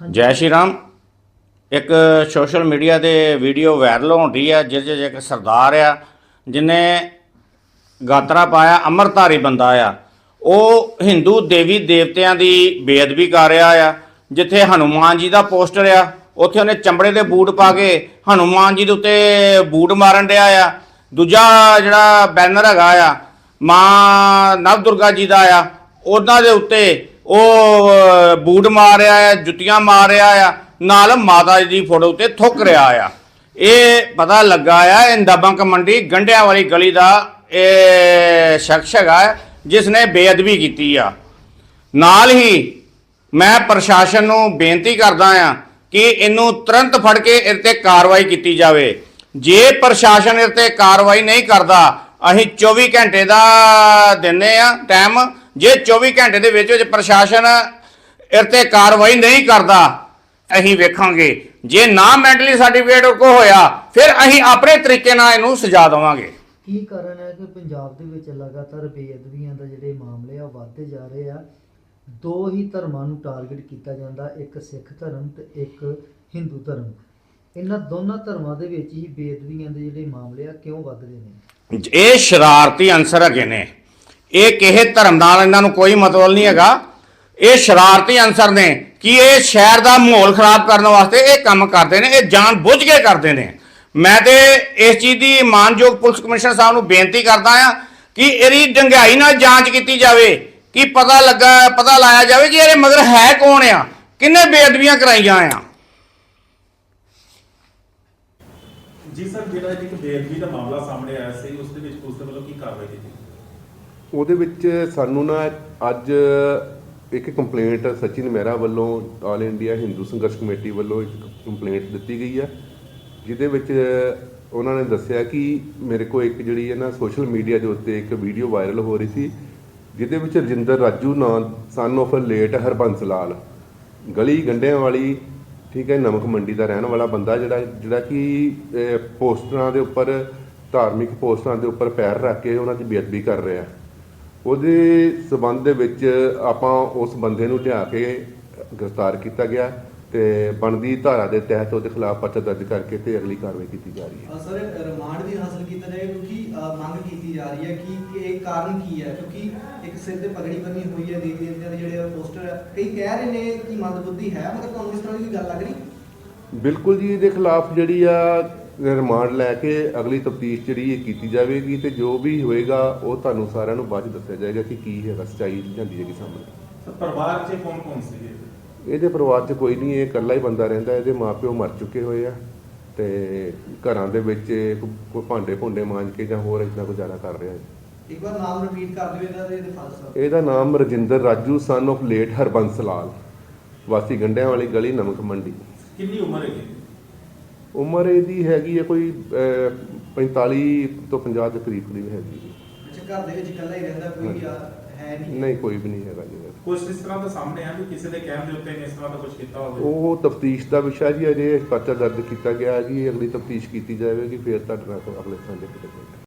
ਜੈ ਸ਼੍ਰੀ ਰਾਮ। ਇੱਕ social media ਤੇ ਵੀਡੀਓ ਵਾਇਰਲ ਹੋਣ ਰਹੀ ਆ, ਜਿਹਦੇ 'ਚ ਇੱਕ ਸਰਦਾਰ ਆ, ਜਿਨੇ ਗਾਤਰਾ ਪਾਇਆ, ਅੰਮ੍ਰਿਤਧਾਰੀ ਬੰਦਾ ਆ। ਉਹ ਹਿੰਦੂ ਦੇਵੀ ਦੇਵਤਿਆਂ ਦੀ ਬੇਅਦਬੀ ਕਰ ਰਿਹਾ ਆ, ਜਿੱਥੇ ਹਨੂਮਾਨ ਜੀ ਦਾ ਪੋਸਟਰ ਆ, ਉੱਥੇ ਉਹਨੇ ਚਮੜੇ ਦੇ ਬੂਟ ਪਾ ਕੇ ਹਨੂਮਾਨ ਜੀ ਦੇ ਉੱਤੇ ਬੂਟ ਮਾਰਨ ਰਿਹਾ ਆ। ਦੂਜਾ ਜਿਹੜਾ ਬੈਨਰ ਹੈਗਾ ਆ, ਮਾਂ ਨਵ ਦੁਰਗਾ ਜੀ ਦਾ ਆ, ਉਹਨਾਂ ਦੇ ਉੱਤੇ ਉਹ ਬੂਟ ਮਾਰ ਰਿਹਾ ਆ, ਜੁੱਤੀਆਂ ਮਾਰ ਰਿਹਾ ਆ, ਨਾਲ ਮਾਤਾ ਜੀ ਦੀ ਫੋਟੋ ਉੱਤੇ ਥੁੱਕ ਰਿਹਾ ਆ। ਇਹ ਪਤਾ ਲੱਗਾ ਆ, ਇਹ ਨਦਬੰਕ ਮੰਡੀ ਗੰਡਿਆਂ ਵਾਲੀ ਗਲੀ ਦਾ ਇਹ ਸ਼ਖਸ ਹੈਗਾ ਜਿਸ ਨੇ ਬੇਅਦਬੀ ਕੀਤੀ ਆ। ਨਾਲ ਹੀ ਮੈਂ ਪ੍ਰਸ਼ਾਸਨ ਨੂੰ ਬੇਨਤੀ ਕਰਦਾ ਆ ਕਿ ਇਹਨੂੰ ਤੁਰੰਤ ਫੜ ਕੇ ਇਹ ਤੇ ਕਾਰਵਾਈ ਕੀਤੀ ਜਾਵੇ। ਜੇ ਪ੍ਰਸ਼ਾਸਨ ਇਹ ਤੇ ਕਾਰਵਾਈ ਨਹੀਂ ਕਰਦਾ, ਅਸੀਂ 24 ਘੰਟੇ ਦਾ ਦਿੰਨੇ ਆ ਟਾਈਮ ਜੇ 24 ਘੰਟੇ ਦੇ ਵਿੱਚ ਵਿੱਚ ਪ੍ਰਸ਼ਾਸਨ ਇਹ ਤੇ ਕਾਰਵਾਈ ਨਹੀਂ ਕਰਦਾ ਅਸੀਂ ਵੇਖਾਂਗੇ। ਜੇ ਨਾ ਮੈਂਟਲੀ ਸਰਟੀਫਿਕੇਟ ਕੋ ਹੋਇਆ ਫਿਰ ਅਸੀਂ ਆਪਣੇ ਤਰੀਕੇ ਨਾਲ ਇਹਨੂੰ ਸਜ਼ਾ ਦੇਵਾਂਗੇ। ਕੀ ਕਾਰਨ ਹੈ ਕਿ ਪੰਜਾਬ ਦੇ ਵਿੱਚ ਲਗਾਤਾਰ ਬੇਅਦਬੀਆਂ ਦਾ ਜਿਹੜੇ ਮਾਮਲੇ ਆ ਵੱਧਦੇ ਜਾ ਰਹੇ ਆ? ਦੋ ਹੀ ਧਰਮਾਂ ਨੂੰ ਟਾਰਗੇਟ ਕੀਤਾ ਜਾਂਦਾ ਇੱਕ ਸਿੱਖ ਧਰਮ ਤੇ ਇੱਕ ਹਿੰਦੂ ਧਰਮ। ਇਹਨਾਂ ਦੋਨਾਂ ਧਰਮਾਂ ਦੇ ਵਿੱਚ ਹੀ ਬੇਅਦਬੀਆਂ ਦੇ ਜਿਹੜੇ ਮਾਮਲੇ ਆ ਕਿਉਂ ਵੱਧਦੇ ਨੇ? ਇਹ ਸ਼ਰਾਰਤੀ ਅਨਸਰ ਹੈਗੇ ਨੇ। ਇਹ ਕਿਸੇ ਧਰਮ ਨਾਲ ਇਹਨਾਂ ਨੂੰ ਕੋਈ ਮਤਲਬ ਨਹੀਂ ਹੈਗਾ। ਇਹ ਸ਼ਰਾਰਤੀ ਅਨਸਰ ਨੇ ਕਿ ਇਹ ਸ਼ਹਿਰ ਦਾ ਮਾਹੌਲ ਖਰਾਬ ਕਰਨ ਵਾਸਤੇ ਇਹ ਕੰਮ ਕਰਦੇ ਨੇ, ਇਹ ਜਾਣ ਬੁੱਝ ਕੇ ਕਰਦੇ ਨੇ। ਮੈਂ ਤੇ ਇਸ ਚੀਜ਼ ਦੀ ਮਾਨਯੋਗ ਪੁਲਿਸ ਕਮਿਸ਼ਨਰ ਸਾਹਿਬ ਨੂੰ ਬੇਨਤੀ ਕਰਦਾ ਆ ਕਿ ਇਹਦੀ ਡੰਗਾਈ ਨਾਲ ਜਾਂਚ ਕੀਤੀ ਜਾਵੇ, ਕਿ ਪਤਾ ਲੱਗਾ, ਪਤਾ ਲਾਇਆ ਜਾਵੇ ਕਿ ਇਹਦੇ ਮਗਰ ਹੈ ਕੌਣ ਆ, ਕਿੰਨੇ ਬੇਅਦਬੀਆਂ ਕਰਾਈਆਂ ਆ। ਜੀ ਸਰ, ਜਿਹੜਾ ਇੱਕ ਬੇਅਦਬੀ ਦਾ ਮਾਮਲਾ ਸਾਹਮਣੇ ਆਇਆ ਸੀ, ਉਸ ਦੇ ਵਿੱਚ ਪੁਲਿਸ ਵੱਲੋਂ ਕੀ ਕਾਰਵਾਈ ਕੀਤੀ? ਉਹਦੇ ਵਿੱਚ ਸਾਨੂੰ ਨਾ ਅੱਜ ਇੱਕ ਕੰਪਲੇਂਟ ਸਚਿਨ ਮਹਿਰਾ ਵੱਲੋਂ ਆਲ ਇੰਡੀਆ ਹਿੰਦੂ ਸੰਘਰਸ਼ ਕਮੇਟੀ ਵੱਲੋਂ ਇੱਕ ਕੰਪਲੇਂਟ ਦਿੱਤੀ ਗਈ ਆ, ਜਿਹਦੇ ਵਿੱਚ ਉਹਨਾਂ ਨੇ ਦੱਸਿਆ ਕਿ ਮੇਰੇ ਕੋਲ ਇੱਕ ਜਿਹੜੀ ਹੈ ਨਾ ਸੋਸ਼ਲ ਮੀਡੀਆ ਦੇ ਉੱਤੇ ਇੱਕ ਵੀਡੀਓ ਵਾਇਰਲ ਹੋ ਰਹੀ ਸੀ, ਜਿਹਦੇ ਵਿੱਚ ਰਜਿੰਦਰ ਰਾਜੂ ਨਾਂ son of late Harbans Lal, ਗਲੀ ਗੰਡਿਆਂ ਵਾਲੀ, ਠੀਕ ਹੈ, ਨਮਕ ਮੰਡੀ ਦਾ ਰਹਿਣ ਵਾਲਾ ਬੰਦਾ ਜਿਹੜਾ ਜਿਹੜਾ ਕਿ ਪੋਸਟਰਾਂ ਦੇ ਉੱਪਰ, ਧਾਰਮਿਕ ਪੋਸਟਰਾਂ ਦੇ ਉੱਪਰ ਪੈਰ ਰੱਖ ਕੇ ਉਹਨਾਂ ਦੀ ਬੇਅਦਬੀ ਕਰ ਰਿਹਾ। ਉਹਦੇ ਸਬੰਧ ਦੇ ਵਿੱਚ ਆਪਾਂ ਉਸ ਬੰਦੇ ਨੂੰ ਲਿਆ ਕੇ ਗ੍ਰਿਫਤਾਰ ਕੀਤਾ ਗਿਆ ਤੇ ਬਣਦੀ ਧਾਰਾ ਦੇ ਤਹਿਤ ਉਹਦੇ ਖਿਲਾਫ ਪਰਚਾ ਦਰਜ ਕਰਕੇ ਤੇ ਅਗਲੀ ਕਾਰਵਾਈ ਕੀਤੀ ਜਾ ਰਹੀ ਹੈ। ਸਰ ਰਿਮਾਂਡ ਵੀ ਹਾਸਲ ਕੀਤਾ ਜਾਏ ਕਿਉਂਕਿ ਮੰਗ ਕੀਤੀ ਜਾ ਰਹੀ ਹੈ ਕਿ ਇਹ ਕਾਰਨ ਕੀ ਹੈ? ਕਿਉਂਕਿ ਇੱਕ ਸਿਰ ਤੇ ਪਗੜੀ ਬੰਨੀ ਹੋਈ ਹੈ ਦੇਵੀ ਦੇਵਤਿਆਂ ਦੇ ਜਿਹੜੇ ਪੋਸਟਰ ਹੈ। ਕਈ ਕਹਿ ਰਹੇ ਨੇ ਕਿ ਮੰਦਬੁੱਧੀ ਹੈ ਮਗਰ ਤੁਹਾਨੂੰ ਇਸ ਤਰ੍ਹਾਂ ਦੀ ਗੱਲ ਲੱਗ ਰਹੀ? ਬਿਲਕੁਲ ਜੀ ਇਹਦੇ ਖਿਲਾਫ ਜਿਹੜੀ ਆ ਰਿਮਾਂਡ ਲੈ ਕੇ ਅਗਲੀ ਤਫਤੀਸ਼ ਜਿਹੜੀ ਇਹ ਕੀਤੀ ਜਾਵੇਗੀ ਤੇ ਜੋ ਵੀ ਹੋਏਗਾ ਉਹ ਤੁਹਾਨੂੰ ਸਾਰਿਆਂ ਨੂੰ ਬਾਅਦ ਚ ਦੱਸਿਆ ਜਾਏਗਾ ਕਿ ਕੀ ਹੈਗਾ ਸੱਚਾਈ ਜਾਂਦੀ ਹੈਗੀ ਸਾਹਮਣੇ। ਸਰ ਪਰਿਵਾਰ 'ਚ ਕੌਣ ਕੌਣ ਸੀਗੇ? ਇਹਦੇ ਪਰਿਵਾਰ 'ਚ ਕੋਈ ਨਹੀਂ ਇਹ ਇਕੱਲਾ ਹੀ ਬੰਦਾ ਰਹਿੰਦਾ ਇਹਦੇ ਮਾਪਿਓ ਮਰ ਚੁੱਕੇ ਹੋਏ ਆ ਤੇ ਘਰਾਂ ਦੇ ਵਿੱਚ ਇਹ ਕੋ- ਕੋਈ ਭਾਂਡੇ ਭੁੰਡੇ ਮਾਂਜ ਕੇ ਜਾਂ ਹੋਰ ਇਦਾਂ ਗੁਜ਼ਾਰਾ ਕਰ ਰਿਹਾ ਹੈ। ਇੱਕ ਵਾਰ ਨਾਮ ਰਿਪੀਟ ਕਰ ਦਿਓ ਇਹਦਾ ਤੇ ਇਹਦੇ ਫਾਦਰ ਸਾਹਿਬ। ਇਹਦਾ ਨਾਮ Rajinder Raju son of late Harbans Lal. ਵਾਸੀ ਗੰਡਿਆਂ ਵਾਲੀ ਗਲੀ ਨਮਕ ਮੰਡੀ। ਕਿੰਨੀ ਉਮਰ ਹੈਗੀ? ਉਮਰ ਇਹਦੀ ਹੈਗੀ ਹੈ ਕੋਈ ਅਹ, 45 ਤੋਂ 50 ਦੇ ਕਰੀਬ ਕਰੀਬ ਹੈਗੀ ਜੀ। ਅੱਛਾ ਘਰ ਦੇ ਵਿੱਚ ਇਕੱਲਾ ਹੀ ਰਹਿੰਦਾ ਕੋਈ ਹਾਂਜੀ। ਅ, ਹੈ ਨਹੀਂ ਨਹੀਂ ਕੋਈ ਵੀ ਨਹੀਂ ਹੈਗਾ ਜੀ। ਕੁਝ ਇਸ ਤਰ੍ਹਾਂ ਦਾ ਸਾਹਮਣੇ ਆ ਵੀ ਕਿਸੇ ਦੇ ਕਹਿਣ ਦੇ ਉੱਤੇ ਇਹਨੇ ਇਸ ਤਰ੍ਹਾਂ ਦਾ ਕੁਝ ਕੀਤਾ ਹੋਵੇ ਉਹ ਤਫਤੀਸ਼ ਦਾ ਵਿਸ਼ਾ ਜੀ ਅਜੇ ਪਰਚਾ ਦਰਜ ਕੀਤਾ ਗਿਆ ਜੀ ਅਗਲੀ ਤਫਤੀਸ਼ ਕੀਤੀ ਜਾਵੇਗੀ ਫਿਰ ਤੁਹਾਡੇ ਨਾਲ ਅਗਲੇ ਸੰਡੇ ਕਿਤੇ